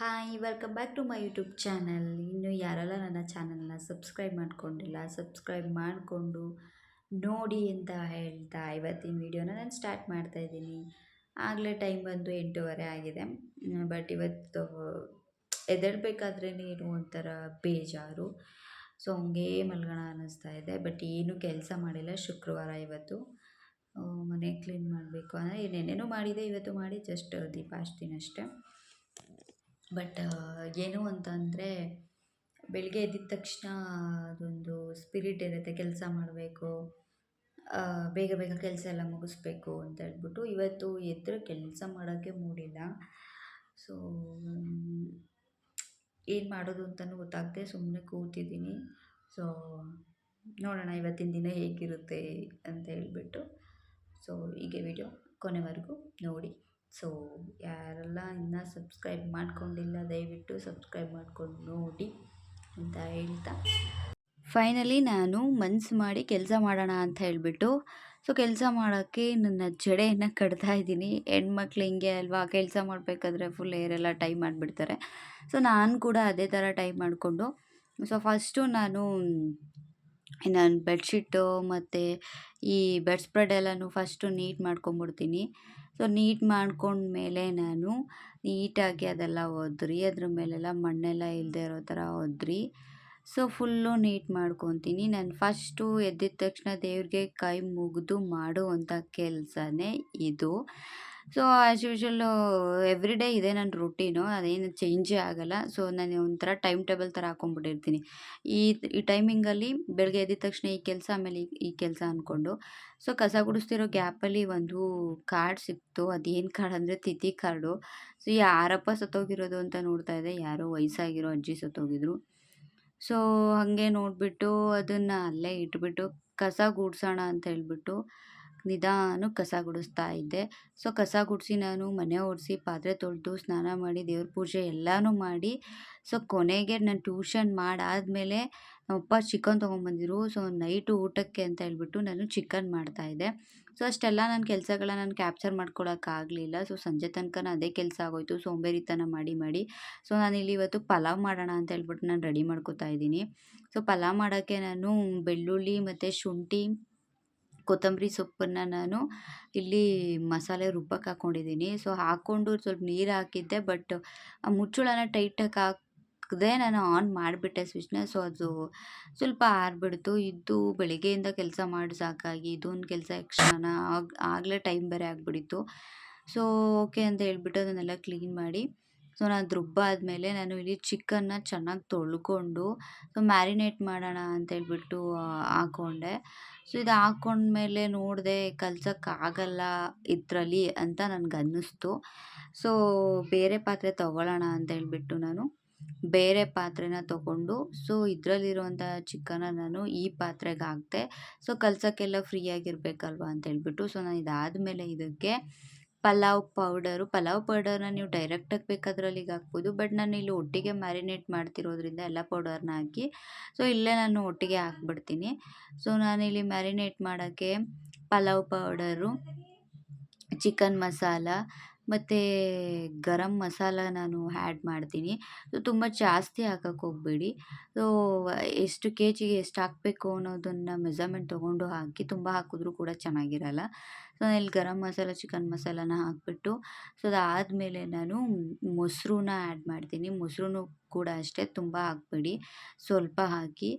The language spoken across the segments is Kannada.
Hi welcome back to my YouTube channel ಇನ್ನು ಯಾರೆಲ್ಲ ನನ್ನ ಚಾನಲ್ನ ಸಬ್ಸ್ಕ್ರೈಬ್ ಮಾಡ್ಕೊಂಡಿಲ್ಲ ಸಬ್ಸ್ಕ್ರೈಬ್ ಮಾಡಿಕೊಂಡು ನೋಡಿ ಅಂತ ಹೇಳ್ತಾ ಇವತ್ತಿನ ವೀಡಿಯೋನ ನಾನು ಸ್ಟಾರ್ಟ್ ಮಾಡ್ತಾ ಇದ್ದೀನಿ. ಆಗಲೇ ಟೈಮ್ ಬಂದು ಎಂಟೂವರೆ ಆಗಿದೆ. ಬಟ್ ಇವತ್ತು ಎದರ್ಬೇಕಾದ್ರೆ ಏನು ಒಂಥರ ಬೇಜಾರು. ಸೊ ಹಂಗೇ ಮಲ್ಗೋಣ ಅನ್ನಿಸ್ತಾ ಇದೆ. ಬಟ್ ಏನು ಕೆಲಸ ಮಾಡಿಲ್ಲ ಶುಕ್ರವಾರ ಇವತ್ತು. ಮನೆ ಕ್ಲೀನ್ ಮಾಡಬೇಕು. ಅಂದರೆ ಏನೇನೇನೋ ಮಾಡಿದೆ, ಇವತ್ತು ಮಾಡಿ ಜಸ್ಟ್ ದೀಪ ಅಷ್ಟೇ. ಬಟ್ ಏನು ಅಂತ ಅಂದರೆ ಬೆಳಿಗ್ಗೆ ಎದ್ದಿದ ತಕ್ಷಣ ಅದೊಂದು ಸ್ಪಿರಿಟ್ ಇರುತ್ತೆ, ಕೆಲಸ ಮಾಡಬೇಕು ಬೇಗ ಬೇಗ ಕೆಲಸ ಎಲ್ಲ ಮುಗಿಸ್ಬೇಕು ಅಂತ ಹೇಳ್ಬಿಟ್ಟು ಇವತ್ತು ಎದ್ರೆ ಕೆಲಸ ಮಾಡೋಕ್ಕೆ ಮೂಡಿಲ್ಲ. ಸೊ ಏನು ಮಾಡೋದು ಅಂತಲೂ ಗೊತ್ತಾಗದೆ ಸುಮ್ಮನೆ ಕೂತಿದ್ದೀನಿ. ಸೊ ನೋಡೋಣ ಇವತ್ತಿನ ದಿನ ಹೇಗಿರುತ್ತೆ ಅಂತ ಹೇಳ್ಬಿಟ್ಟು. ಸೊ ಹೀಗೆ ವಿಡಿಯೋ ಕೊನೆವರೆಗೂ ನೋಡಿ. ಸೊ ಯಾರೆಲ್ಲ ಇನ್ನೂ ಸಬ್ಸ್ಕ್ರೈಬ್ ಮಾಡ್ಕೊಂಡಿಲ್ಲ, ದಯವಿಟ್ಟು ಸಬ್ಸ್ಕ್ರೈಬ್ ಮಾಡ್ಕೊಂಡು ನೋಡಿ ಅಂತ ಹೇಳ್ತಾ. ಫೈನಲಿ ನಾನು ಮನ್ಸು ಮಾಡಿ ಕೆಲಸ ಮಾಡೋಣ ಅಂತ ಹೇಳಿಬಿಟ್ಟು ಸೊ ಕೆಲಸ ಮಾಡೋಕ್ಕೆ ನನ್ನ ಜಡೆಯನ್ನು ಕಡ್ತಾ ಇದ್ದೀನಿ. ಹೆಣ್ಮಕ್ಳು ಹಿಂಗೆ ಅಲ್ವಾ, ಕೆಲಸ ಮಾಡಬೇಕಾದ್ರೆ ಫುಲ್ ಏರೆಲ್ಲ ಟೈ ಮಾಡಿಬಿಡ್ತಾರೆ. ಸೊ ನಾನು ಕೂಡ ಅದೇ ಥರ ಟೈ ಮಾಡಿಕೊಂಡು ಸೊ ಫಸ್ಟು ನಾನು ನಾನು ಬೆಡ್ಶೀಟು ಮತ್ತು ಈ ಬೆಡ್ ಸ್ಪ್ರೆಡ್ ಎಲ್ಲನೂ ಫಸ್ಟು ನೀಟ್ ಮಾಡ್ಕೊಂಬಿಡ್ತೀನಿ ಸೊ, ನೀಟ್ ಮಾಡ್ಕೊಂಡ್ಮೇಲೆ ನಾನು ನೀಟಾಗಿ ಅದೆಲ್ಲ ಒದ್ರಿ, ಅದ್ರ ಮೇಲೆಲ್ಲ ಮಣ್ಣೆಲ್ಲ ಇಲ್ಲದೆ ಇರೋ ಥರ ಒದ್ರಿ. ಸೊ, ಫುಲ್ಲು ನೀಟ್ ಮಾಡ್ಕೊತೀನಿ. ನಾನು ಫಸ್ಟು ಎದ್ದಿದ ತಕ್ಷಣ ದೇವ್ರಿಗೆ ಕೈ ಮುಗಿದು ಮಾಡುವಂಥ ಕೆಲಸನೇ ಇದು. So as usual every day ಇದೆ ನನ್ನ ರುಟೀನು ಅದೇನು ಚೇಂಜೇ ಆಗೋಲ್ಲ. ಸೊ ನಾನು ಒಂಥರ ಟೈಮ್ ಟೇಬಲ್ ಥರ ಹಾಕ್ಕೊಂಬಿಟ್ಟಿರ್ತೀನಿ ಈ ಈ ಟೈಮಿಂಗಲ್ಲಿ ಬೆಳಗ್ಗೆ ಎದ್ದಿದ ತಕ್ಷಣ ಈ ಕೆಲಸ, ಆಮೇಲೆ ಈ ಈ ಕೆಲಸ ಅಂದ್ಕೊಂಡು ಸೊ ಕಸ ಗುಡಿಸ್ತಿರೋ ಗ್ಯಾಪಲ್ಲಿ ಒಂದು ಕಾರ್ಡ್ ಸಿಕ್ತು. ಅದೇನು ಕಾರ್ಡ್ ಅಂದರೆ ತಿಥಿ ಕಾರ್ಡು ಸೊ ಯಾರಪ್ಪ ಸತ್ತೋಗಿರೋದು ಅಂತ ನೋಡ್ತಾ ಇದ್ದೆ. ಯಾರೋ ವಯಸ್ಸಾಗಿರೋ ಅಜ್ಜಿ ಸತ್ತೋಗಿದ್ರು. ಸೊ ಹಾಗೆ ನೋಡಿಬಿಟ್ಟು ಅದನ್ನು ಅಲ್ಲೇ ಇಟ್ಬಿಟ್ಟು ಕಸ ಗುಡಿಸೋಣ ಅಂತ ಹೇಳ್ಬಿಟ್ಟು ನಿಧಾನಕ್ಕೆ ಕಸ ಗುಡಿಸ್ತಾ ಇದ್ದೆ. ಸೊ, ಕಸ ಗುಡಿಸಿ ನಾನು ಮನೆ ಒರೆಸಿ, ಪಾತ್ರೆ ತೊಳೆದು, ಸ್ನಾನ ಮಾಡಿ, ದೇವ್ರ ಪೂಜೆ ಎಲ್ಲನೂ ಮಾಡಿ, ಸೊ, ಕೊನೆಗೆ ನಾನು ಟ್ಯೂಷನ್ ಮಾಡಾದಮೇಲೆ ನಮ್ಮಪ್ಪ ಚಿಕನ್ ತೊಗೊಂಬಂದಿದ್ರು. ಸೊ, ನೈಟು ಊಟಕ್ಕೆ ಅಂತ ಹೇಳ್ಬಿಟ್ಟು ನಾನು ಚಿಕನ್ ಮಾಡ್ತಾಯಿದ್ದೆ ಸೊ, ಅಷ್ಟೆಲ್ಲ ನನ್ನ ಕೆಲಸಗಳನ್ನ ನಾನು ಕ್ಯಾಪ್ಚರ್ ಮಾಡ್ಕೊಳಕ್ಕಾಗಲಿಲ್ಲ ಸೊ, ಸಂಜೆ ತನಕ ಅದೇ ಕೆಲಸ ಆಗೋಯ್ತು. ಸೋಂಬೇರಿತನ ಮಾಡಿ ಮಾಡಿ. ಸೊ ಇಲ್ಲಿ ಇವತ್ತು ಪಲಾವ್ ಮಾಡೋಣ ಅಂತ ಹೇಳ್ಬಿಟ್ಟು ನಾನು ರೆಡಿ ಮಾಡ್ಕೊತಾ ಇದ್ದೀನಿ. ಸೊ, ಪಲಾವ್ ಮಾಡೋಕ್ಕೆ ನಾನು ಬೆಳ್ಳುಳ್ಳಿ ಮತ್ತು ಶುಂಠಿ ಕೊತ್ತಂಬರಿ ಸೊಪ್ಪನ್ನು ನಾನು ಇಲ್ಲಿ ಮಸಾಲೆ ರುಬ್ಬಕ್ಕೆ ಹಾಕ್ಕೊಂಡಿದ್ದೀನಿ ಸೊ ಹಾಕ್ಕೊಂಡು ಸ್ವಲ್ಪ ನೀರು ಹಾಕಿದ್ದೆ ಬಟ್ ಆ ಮುಚ್ಚಳನ ಟೈಟಾಗಿ ಹಾಕದೆ ನಾನು ಆನ್ ಮಾಡಿಬಿಟ್ಟೆ ಸ್ವಿಚ್ನ ಸೊ ಅದು ಸ್ವಲ್ಪ ಆರಿಬಿಡ್ತು. ಇದ್ದು ಬೆಳಗ್ಗೆಯಿಂದ ಕೆಲಸ ಮಾಡಿ ಸಾಕಾಗಿ, ಇದೊಂದು ಕೆಲಸ ಎಕ್ಸ್ಟ್ರಾನ ಆಗ, ಆಗಲೇ ಟೈಮ್ ಬೇರೆ ಆಗಿಬಿಡಿತ್ತು. ಸೊ ಓಕೆ ಅಂತ ಹೇಳ್ಬಿಟ್ಟು ಅದನ್ನೆಲ್ಲ ಕ್ಲೀನ್ ಮಾಡಿ ಸೊ, ನಾನು ಅದು ರುಬ್ಬಾದಮೇಲೆ ನಾನು ಇಲ್ಲಿ ಚಿಕನ್ನ ಚೆನ್ನಾಗಿ ತೊಳ್ಕೊಂಡು, ಸೊ, ಮ್ಯಾರಿನೇಟ್ ಮಾಡೋಣ ಅಂತ ಹೇಳ್ಬಿಟ್ಟು ಹಾಕ್ಕೊಂಡೆ ಸೊ, ಇದು ಹಾಕ್ಕೊಂಡ್ಮೇಲೆ ನೋಡಿದೆ ಕಲ್ಸೋಕ್ಕಾಗಲ್ಲ ಇದರಲ್ಲಿ ಅಂತ ನನಗೆ ಅನ್ನಿಸ್ತು ಸೊ, ಬೇರೆ ಪಾತ್ರೆ ತೊಗೊಳ್ಳೋಣ ಅಂತ ಹೇಳ್ಬಿಟ್ಟು ನಾನು ಬೇರೆ ಪಾತ್ರೆನ ತೊಗೊಂಡು, ಸೊ, ಇದರಲ್ಲಿರುವಂಥ ಚಿಕನ್ನ ನಾನು ಈ ಪಾತ್ರೆಗೆ ಹಾಕಿದೆ, ಸೊ, ಕಲ್ಸೋಕ್ಕೆಲ್ಲ ಫ್ರೀಯಾಗಿರ್ಬೇಕಲ್ವ ಅಂತ ಹೇಳ್ಬಿಟ್ಟು, ಸೊ, ನಾನು ಇದಾದಮೇಲೆ ಇದಕ್ಕೆ ಪಲಾವ್ ಪೌಡರು. ಪಲಾವ್ ಪೌಡರ್ನ ನೀವು ಡೈರೆಕ್ಟಾಗಿ ಬೇಕಾದ್ರೆ ಅಲ್ಲಿಗೆ ಹಾಕ್ಬೋದು. ಬಟ್ ನಾನು ಇಲ್ಲಿ ಒಟ್ಟಿಗೆ ಮ್ಯಾರಿನೇಟ್ ಮಾಡ್ತಿರೋದ್ರಿಂದ ಎಲ್ಲ ಪೌಡರ್ನ ಹಾಕಿ, ಸೊ ಇಲ್ಲೇ ನಾನು ಒಟ್ಟಿಗೆ ಹಾಕ್ಬಿಡ್ತೀನಿ. ಸೊ ನಾನಿಲ್ಲಿ ಮ್ಯಾರಿನೇಟ್ ಮಾಡೋಕ್ಕೆ ಪಲಾವ್ ಪೌಡರು, ಚಿಕನ್ ಮಸಾಲ ಮತ್ತು ಗರಮ್ ಮಸಾಲ ನಾನು ಹ್ಯಾಡ್ ಮಾಡ್ತೀನಿ. ಸೊ ತುಂಬ ಜಾಸ್ತಿ ಹಾಕಕ್ಕೆ ಹೋಗಬೇಡಿ. ಸೊ ಎಷ್ಟು ಕೆ ಜಿಗೆ ಎಷ್ಟು ಹಾಕಬೇಕು ಅನ್ನೋದನ್ನು ಮೆಸರ್ಮೆಂಟ್ ತೊಗೊಂಡು ಹಾಕಿ ತುಂಬ ಹಾಕಿದ್ರೂ ಕೂಡ ಚೆನ್ನಾಗಿರಲ್ಲ. ಸೊ ಇಲ್ಲಿ ಗರಮ್ ಮಸಾಲ ಚಿಕನ್ ಮಸಾಲಾನ ಹಾಕಿಬಿಟ್ಟು ಸೊ ಅದಾದಮೇಲೆ ನಾನು ಮೊಸರನ್ನ ಆ್ಯಡ್ ಮಾಡ್ತೀನಿ. ಮೊಸರು ಕೂಡ ಅಷ್ಟೇ ತುಂಬ ಹಾಕಬೇಡಿ. ಸ್ವಲ್ಪ ಹಾಕಿ.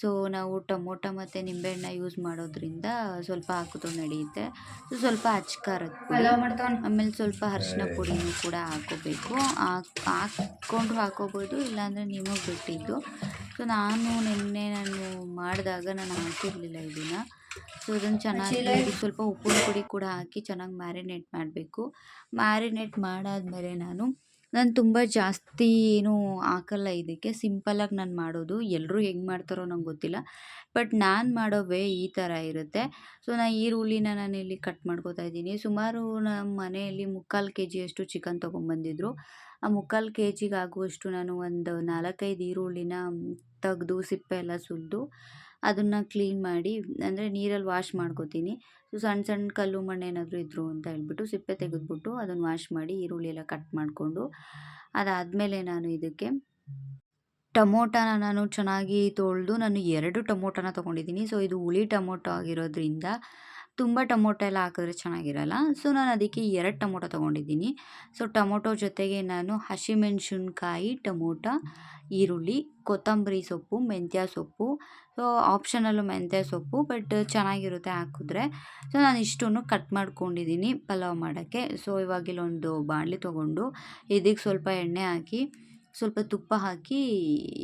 ಸೊ ನಾವು ಟೊಮೊಟೊ ಮತ್ತು ನಿಂಬೆಹಣ್ಣ ಯೂಸ್ ಮಾಡೋದ್ರಿಂದ ಸ್ವಲ್ಪ ಹಾಕೋದು ನಡೆಯುತ್ತೆ. ಸೊ ಸ್ವಲ್ಪ ಅಚ್ಕಾರದ ಪುಡಿ ಆಮೇಲೆ ಸ್ವಲ್ಪ ಅರ್ಶಿನ ಪುಡಿನೂ ಕೂಡ ಹಾಕೋಬೇಕು ಹಾಕ್ ಹಾಕ್ಕೊಂಡು ಹಾಕೋಬೋದು ಇಲ್ಲಾಂದರೆ ನಿಮಗೆ ಬಿಟ್ಟಿದ್ದು. ಸೊ ನಾನು ನಿನ್ನೆ ನಾನು ಮಾಡಿದಾಗ ನಾನು ಹಾಕಿರಲಿಲ್ಲ ಇದನ್ನು. ಸೊ ಅದನ್ನು ಚೆನ್ನಾಗಿ ಸ್ವಲ್ಪ ಉಪ್ಪಿನ ಪುಡಿ ಕೂಡ ಹಾಕಿ ಚೆನ್ನಾಗಿ ಮ್ಯಾರಿನೇಟ್ ಮಾಡಬೇಕು. ಮ್ಯಾರಿನೇಟ್ ಮಾಡಾದಮೇಲೆ ನಾನು ನಾನು ತುಂಬ ಜಾಸ್ತಿ ಏನೂ ಹಾಕಲ್ಲ ಇದಕ್ಕೆ. ಸಿಂಪಲ್ಲಾಗಿ ನಾನು ಮಾಡೋದು. ಎಲ್ಲರೂ ಹೆಂಗೆ ಮಾಡ್ತಾರೋ ನಂಗೆ ಗೊತ್ತಿಲ್ಲ. ಬಟ್ ನಾನು ಮಾಡೋ ವೇ ಈ ಥರ ಇರುತ್ತೆ. ಸೊ ನಾನು ಈರುಳ್ಳಿನ ನಾನಿಲ್ಲಿ ಕಟ್ ಮಾಡ್ಕೋತಾ ಇದ್ದೀನಿ. ಸುಮಾರು ನಮ್ಮ ಮನೆಯಲ್ಲಿ ಮುಕ್ಕಾಲು ಕೆ ಜಿಯಷ್ಟು ಚಿಕನ್ ತೊಗೊಂಬಂದಿದ್ರು. ಆ ಮುಕ್ಕಾಲು ಕೆ ಜಿಗೆ ಆಗುವಷ್ಟು ನಾನು ಒಂದು ನಾಲ್ಕೈದು ಈರುಳ್ಳಿನ ತೆಗೆದು, ಸಿಪ್ಪೆ ಎಲ್ಲ ಸುಲಿದು ಅದನ್ನು ಕ್ಲೀನ್ ಮಾಡಿ, ಅಂದರೆ ನೀರಲ್ಲಿ ವಾಶ್ ಮಾಡ್ಕೊತೀನಿ. ಸೊ ಸಣ್ಣ ಸಣ್ಣ ಕಲ್ಲು ಮಣ್ಣು ಏನಾದರೂ ಇದ್ದರು ಅಂತ ಹೇಳ್ಬಿಟ್ಟು ಸಿಪ್ಪೆ ತೆಗೆದ್ಬಿಟ್ಟು ಅದನ್ನು ವಾಶ್ ಮಾಡಿ ಈರುಳ್ಳಿ ಎಲ್ಲ ಕಟ್ ಮಾಡಿಕೊಂಡು, ಅದಾದಮೇಲೆ ನಾನು ಇದಕ್ಕೆ ಟೊಮೊಟೊನ ನಾನು ಚೆನ್ನಾಗಿ ತೊಳೆದು ನಾನು ಎರಡು ಟೊಮೊಟೊನ ತೊಗೊಂಡಿದ್ದೀನಿ. ಸೊ, ಇದು ಹುಳಿ ಟೊಮೊಟೊ ಆಗಿರೋದ್ರಿಂದ ತುಂಬ ಟೊಮೊಟೊ ಎಲ್ಲ ಹಾಕಿದ್ರೆ ಚೆನ್ನಾಗಿರಲ್ಲ. ಸೊ, ನಾನು ಅದಕ್ಕೆ ಎರಡು ಟೊಮೊಟೊ ತೊಗೊಂಡಿದ್ದೀನಿ. ಸೊ, ಟೊಮೊಟೊ ಜೊತೆಗೆ ನಾನು ಹಸಿಮೆಣ್ಸಿನ್ಕಾಯಿ, ಟೊಮೊಟೊ, ಈರುಳ್ಳಿ, ಕೊತ್ತಂಬರಿ ಸೊಪ್ಪು, ಮೆಂತ್ಯ ಸೊಪ್ಪು. ಸೊ, ಆಪ್ಷನಲ್ಲು ಮೆಂತ್ಯ ಸೊಪ್ಪು, ಬಟ್ ಚೆನ್ನಾಗಿರುತ್ತೆ ಹಾಕಿದ್ರೆ. ಸೊ, ನಾನು ಇಷ್ಟನ್ನು ಕಟ್ ಮಾಡ್ಕೊಂಡಿದ್ದೀನಿ ಪಲಾವ್ ಮಾಡೋಕ್ಕೆ. ಸೊ ಇವಾಗ ಇಲ್ಲೊಂದು ಬಾಣಲಿ ತೊಗೊಂಡು ಇದಕ್ಕೆ ಸ್ವಲ್ಪ ಎಣ್ಣೆ ಹಾಕಿ, ಸ್ವಲ್ಪ ತುಪ್ಪ ಹಾಕಿ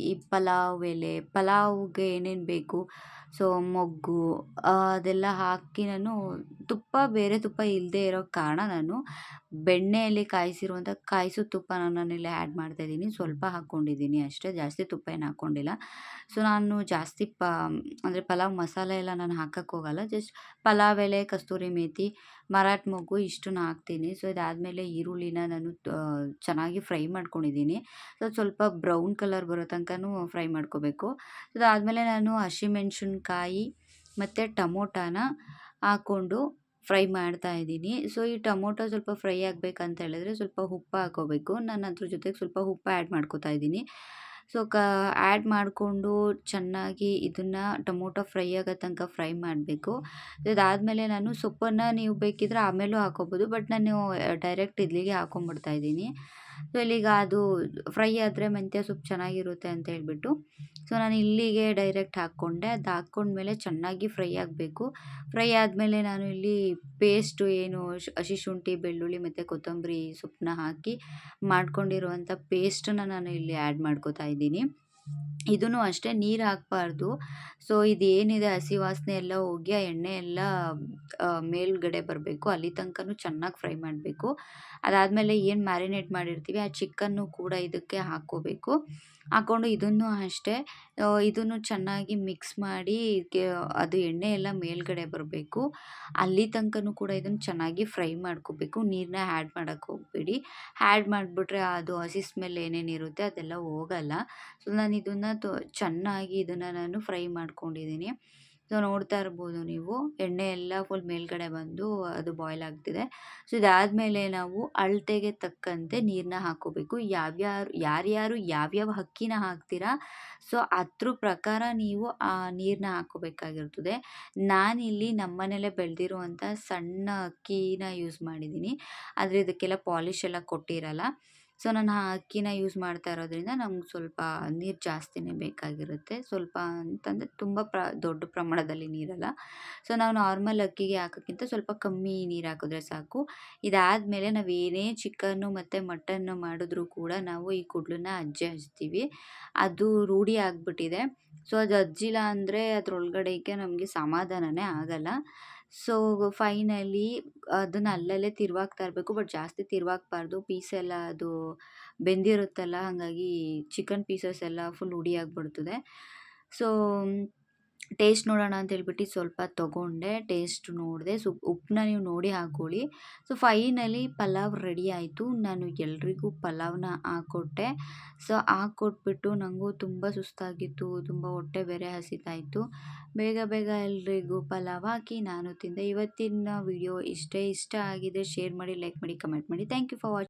ಈ ಪಲಾವ್ ಎಲೆ, ಪಲಾವ್ಗೆ ಏನೇನು ಬೇಕು ಸೊ ಮೊಗ್ಗು ಅದೆಲ್ಲ ಹಾಕಿ ನಾನು ತುಪ್ಪ ಬೇರೆ ತುಪ್ಪ ಇಲ್ಲದೇ ಇರೋ ಕಾರಣ ನಾನು ಬೆಣ್ಣೆಯಲ್ಲಿ ಕಾಯಿಸಿರುವಂಥ ಕಾಯಿಸು ತುಪ್ಪನ ನಾನಿಲ್ಲಿ ಆ್ಯಡ್ ಮಾಡ್ತಾಯಿದ್ದೀನಿ ಸ್ವಲ್ಪ ಹಾಕ್ಕೊಂಡಿದ್ದೀನಿ ಅಷ್ಟೇ. ಜಾಸ್ತಿ ತುಪ್ಪ ಏನು ಹಾಕ್ಕೊಂಡಿಲ್ಲ ಸೊ ನಾನು ಜಾಸ್ತಿ ಪ ಅಂದರೆ ಪಲಾವ್ ಮಸಾಲೆ ಎಲ್ಲ ನಾನು ಹಾಕಕ್ಕೆ ಹೋಗಲ್ಲ. ಜಸ್ಟ್ ಪಲಾವ್ ಎಲೆ ಕಸ್ತೂರಿ ಮೇಥಿ ಮರಾಠ ಮೊಗ್ಗು ಇಷ್ಟನ್ನ ಹಾಕ್ತೀನಿ. ಸೊ ಇದಾದಮೇಲೆ ಈರುಳ್ಳಿನ ನಾನು ಚೆನ್ನಾಗಿ ಫ್ರೈ ಮಾಡ್ಕೊಂಡಿದ್ದೀನಿ. ಸೊ ಸ್ವಲ್ಪ ಬ್ರೌನ್ ಕಲರ್ ಬರೋ ತನಕನೂ ಫ್ರೈ ಮಾಡ್ಕೋಬೇಕು. ಅದಾದಮೇಲೆ ನಾನು ಹಸಿಮೆಣ್ಸಿನ್ಕಾಯಿ ಮತ್ತು ಟಮೋಟಾನ ಹಾಕ್ಕೊಂಡು ಫ್ರೈ ಮಾಡ್ತಾ ಇದ್ದೀನಿ. ಸೊ, ಈ ಟೊಮೊಟೊ ಸ್ವಲ್ಪ ಫ್ರೈ ಆಗಬೇಕಂತ ಹೇಳಿದ್ರೆ ಸ್ವಲ್ಪ ಉಪ್ಪು ಹಾಕೋಬೇಕು. ನಾನು ಅದ್ರ ಜೊತೆಗೆ ಸ್ವಲ್ಪ ಉಪ್ಪು ಆ್ಯಡ್ ಮಾಡ್ಕೋತಾ ಇದ್ದೀನಿ. ಸೊ, ಕ, ಆ್ಯಡ್ ಮಾಡಿಕೊಂಡು ಚೆನ್ನಾಗಿ ಇದನ್ನು ಟೊಮೊಟೊ ಫ್ರೈ ಆಗೋ ತನಕ ಫ್ರೈ ಮಾಡಬೇಕು. ಇದಾದಮೇಲೆ ನಾನು ಸೊಪ್ಪನ್ನು ನೀವು ಬೇಕಿದ್ರೆ ಆಮೇಲೂ ಹಾಕೋಬೋದು. ಬಟ್ ನಾನು ಡೈರೆಕ್ಟ್ ಇಡ್ಲಿಗೆ ಹಾಕೊಂಬಿಡ್ತಾ ಇದ್ದೀನಿ. ಸೊ ಇಲ್ಲಿಗ ಅದು ಫ್ರೈ ಆದರೆ ಮೆಂತ್ಯ ಸೊಪ್ಪು ಚೆನ್ನಾಗಿರುತ್ತೆ ಅಂತ ಹೇಳ್ಬಿಟ್ಟು. ಸೊ ನಾನು ಇಲ್ಲಿಗೆ ಡೈರೆಕ್ಟ್ ಹಾಕ್ಕೊಂಡೆ. ಅದು ಹಾಕ್ಕೊಂಡ್ಮೇಲೆ ಚೆನ್ನಾಗಿ ಫ್ರೈ ಆಗಬೇಕು. ಫ್ರೈ ಆದಮೇಲೆ ನಾನು ಇಲ್ಲಿ ಪೇಸ್ಟು ಏನು ಹಸಿ ಶುಂಠಿ, ಬೆಳ್ಳುಳ್ಳಿ ಮತ್ತು ಕೊತ್ತಂಬರಿ ಸೊಪ್ಪನ್ನ ಹಾಕಿ ಮಾಡ್ಕೊಂಡಿರುವಂಥ ಪೇಸ್ಟನ್ನು ನಾನು ಇಲ್ಲಿ ಆ್ಯಡ್ ಮಾಡ್ಕೋತಾ ಇದ್ದೀನಿ. ಇದೂ ಅಷ್ಟೇ ನೀರು ಹಾಕಬಾರ್ದು. ಸೊ ಏನಿದೆ ಹಸಿ ವಾಸನೆ ಎಲ್ಲ ಹೋಗಿ, ಆ ಎಣ್ಣೆ ಎಲ್ಲ ಮೇಲುಗಡೆ ಬರಬೇಕು. ಅಲ್ಲಿ ತನಕನೂ ಚೆನ್ನಾಗಿ ಫ್ರೈ ಮಾಡಬೇಕು. ಅದಾದಮೇಲೆ ಏನು ಮ್ಯಾರಿನೇಟ್ ಮಾಡಿರ್ತೀವಿ, ಆ ಚಿಕನ್ನು ಕೂಡ ಇದಕ್ಕೆ ಹಾಕ್ಕೋಬೇಕು. ಹಾಕ್ಕೊಂಡು ಇದನ್ನು ಅಷ್ಟೇ ಇದನ್ನು ಚೆನ್ನಾಗಿ ಮಿಕ್ಸ್ ಮಾಡಿ ಅದು ಎಣ್ಣೆ ಎಲ್ಲ ಮೇಲುಗಡೆ ಬರಬೇಕು. ಅಲ್ಲಿ ತನಕನೂ ಕೂಡ ಇದನ್ನು ಚೆನ್ನಾಗಿ ಫ್ರೈ ಮಾಡ್ಕೋಬೇಕು. ನೀರನ್ನ ಆ್ಯಡ್ ಮಾಡೋಕ್ಕೆ ಹೋಗಬೇಡಿ. ಆ್ಯಡ್ ಮಾಡಿಬಿಟ್ರೆ ಅದು ಹಸಿ ಸ್ಮೆಲ್ ಏನೇನಿರುತ್ತೆ ಅದೆಲ್ಲ ಹೋಗಲ್ಲ. ಸೊ ನಾನು ಇದನ್ನು ತೊ, ಚೆನ್ನಾಗಿ ಇದನ್ನು ನಾನು ಫ್ರೈ ಮಾಡ್ಕೊಂಡಿದ್ದೀನಿ. ಸೊ, ನೋಡ್ತಾ ಇರ್ಬೋದು ನೀವು. ಎಣ್ಣೆ ಎಲ್ಲ ಫುಲ್ ಮೇಲ್ಗಡೆ ಬಂದು ಅದು ಬಾಯ್ಲ್ ಆಗ್ತಿದೆ. ಸೊ, ಇದಾದಮೇಲೆ ನಾವು ಅಳತೆಗೆ ತಕ್ಕಂತೆ ನೀರನ್ನ ಹಾಕೋಬೇಕು. ಯಾವ್ಯಾರು, ಯಾರ್ಯಾರು ಯಾವ್ಯಾವ ಹಕ್ಕಿನ ಹಾಕ್ತೀರಾ, ಸೊ, ಅದ್ರ ಪ್ರಕಾರ ನೀವು ಆ ನೀರನ್ನ ಹಾಕ್ಕೋಬೇಕಾಗಿರ್ತದೆ ನಾನಿಲ್ಲಿ ನಮ್ಮನೇಲೆ ಬೆಳೆದಿರುವಂಥ ಸಣ್ಣ ಅಕ್ಕಿನ ಯೂಸ್ ಮಾಡಿದ್ದೀನಿ. ಆದರೆ, ಇದಕ್ಕೆಲ್ಲ ಪಾಲಿಶ್ ಎಲ್ಲ ಕೊಟ್ಟಿರಲ್ಲ. ಸೊ, ನಾನು ಆ ಅಕ್ಕಿನ ಯೂಸ್ ಮಾಡ್ತಾ ಇರೋದರಿಂದ ನಮ್ಗೆ ಸ್ವಲ್ಪ ನೀರು ಜಾಸ್ತಿನೇ ಬೇಕಾಗಿರುತ್ತೆ. ಸ್ವಲ್ಪ ಅಂತಂದರೆ ತುಂಬ ಪ್ರ, ದೊಡ್ಡ ಪ್ರಮಾಣದಲ್ಲಿ ನೀರಲ್ಲ. ಸೊ, ನಾವು ನಾರ್ಮಲ್ ಅಕ್ಕಿಗೆ ಹಾಕೋಕ್ಕಿಂತ ಸ್ವಲ್ಪ ಕಮ್ಮಿ ನೀರು ಹಾಕಿದ್ರೆ ಸಾಕು. ಇದಾದಮೇಲೆ ನಾವು ಏನೇ ಚಿಕನ್ನು ಮತ್ತು ಮಟನ್ನು ಮಾಡಿದ್ರೂ ಕೂಡ ನಾವು ಈ ಕುಡ್ಲನ್ನ ಅಜ್ಜಿ ಹಚ್ತೀವಿ. ಅದು ರೂಢಿ ಆಗಿಬಿಟ್ಟಿದೆ. ಸೊ, ಅದು ಅಜ್ಜಿಲ್ಲ ಅಂದರೆ ಅದ್ರೊಳಗಡೆಗೆ ನಮಗೆ ಸಮಾಧಾನನೇ ಆಗಲ್ಲ. ಸೊ ಫೈನಲಿ ಅದನ್ನು ಅಲ್ಲಲ್ಲೇ ತಿರುವಾಗ್ತಾ ಇರಬೇಕು ಬಟ್ ಜಾಸ್ತಿ ತಿರುವಾಕ್ಬಾರ್ದು. ಪೀಸೆಲ್ಲ ಅದು ಬೆಂದಿರುತ್ತಲ್ಲ, ಹಾಗಾಗಿ ಚಿಕನ್ ಪೀಸಸ್ ಎಲ್ಲ ಫುಲ್ ಆಗಿಬಿಡ್ತದೆ. ಸೊ ಟೇಸ್ಟ್ ನೋಡೋಣ ಅಂತ ಹೇಳ್ಬಿಟ್ಟು ಸ್ವಲ್ಪ ತೊಗೊಂಡೆ, ಟೇಸ್ಟ್ ನೋಡಿದೆ, ಸೊ ಉಪ್ಪನ್ನ ನೀವು ನೋಡಿ ಹಾಕ್ಕೊಳ್ಳಿ. ಸೊ, ಫೈನಲಿ ಪಲಾವ್ ರೆಡಿ ಆಯಿತು. ನಾನು ಎಲ್ರಿಗೂ ಪಲಾವ್ನ ಹಾಕ್ಕೊಟ್ಟೆ. ಸೊ, ಹಾಕ್ಕೊಟ್ಬಿಟ್ಟು ನನಗೂ ತುಂಬ ಸುಸ್ತಾಗಿತ್ತು, ತುಂಬ ಹೊಟ್ಟೆ ಬೇರೆ ಹಸಿತಾಯಿತ್ತು ಬೇಗ ಬೇಗ ಎಲ್ರಿಗೂ ಪಲಾವ್ ಹಾಕಿ ನಾನು ತಿಂದೆ. ಇವತ್ತಿನ ವಿಡಿಯೋ ಇಷ್ಟೇ ಇಷ್ಟ ಆಗಿದೆ ಶೇರ್ ಮಾಡಿ, ಲೈಕ್ ಮಾಡಿ, ಕಮೆಂಟ್ ಮಾಡಿ. Thank you for watching